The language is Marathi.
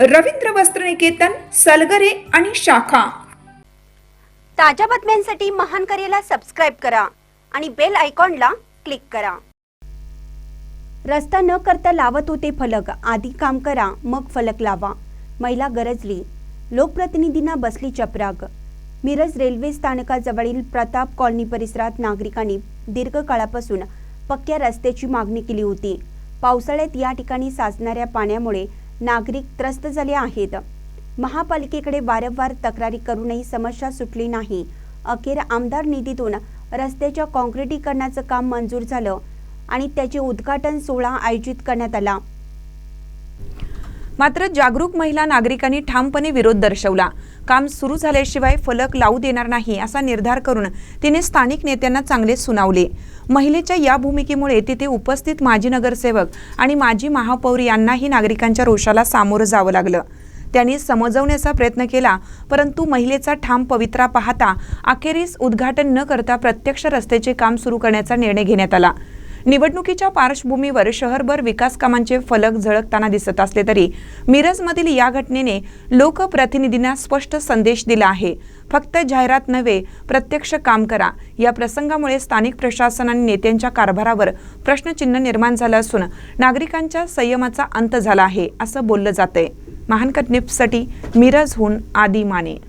रवींद्र वस्त्रनिकेतन सलगरे आणि शाखा. ताज्या बातम्यांसाठी महान करेला सबस्क्राईब करा आणि बेल आयकॉनला क्लिक करा. रस्ता न करता लावत होते फलक आधी काम करा मग फलक लावा. महिला गरजली. लोकप्रतिनिधींना बसली चपराग मिरज रेल्वे स्थानकाजवळील प्रताप कॉलनी परिसरात नागरिकांनी दीर्घकाळापासून पक्क्या रस्त्याची मागणी केली होती. पावसाळ्यात या ठिकाणी साचणाऱ्या पाण्यामुळे नागरिक त्रस्त झाले आहेत. महापालिकेकडे वारंवार तक्रारी करूनही समस्या सुटली नाही. अखेर आमदार निधीतून रस्त्याच्या काँक्रिटीकरणाचं काम मंजूर झालं आणि त्याचे उद्घाटन सोहळा आयोजित करण्यात आला. मात्र जागरूक महिला नागरिकांनी ठामपणे विरोध दर्शवला. काम सुरू झाल्याशिवाय फलक लावू देणार नाही असा निर्धार करून तिने स्थानिक नेत्यांना चांगले सुनावले. महिलेच्या या भूमिकेमुळे तिथे उपस्थित माजी नगरसेवक आणि माजी महापौर यांनाही नागरिकांच्या रोषाला सामोरं जावं लागलं. त्यांनी समजवण्याचा प्रयत्न केला परंतु महिलेचा ठाम पवित्रा पाहता अखेरीस उद्घाटन न करता प्रत्यक्ष रस्त्याचे काम सुरू करण्याचा निर्णय घेण्यात आला. निवडणुकीच्या पार्श्वभूमीवर शहरभर विकास कामांचे फलक झळकताना दिसत असले तरी मिरजमधील या घटनेने लोकप्रतिनिधींना स्पष्ट संदेश दिला आहे. फक्त जाहिरात नव्हे प्रत्यक्ष काम करा. या प्रसंगामुळे स्थानिक प्रशासन आणि नेत्यांच्या कारभारावर प्रश्नचिन्ह निर्माण झालं असून नागरिकांच्या संयमाचा अंत झाला आहे असं बोललं जातंय. महान न्यूजसाठी मिरजहून आदी माने.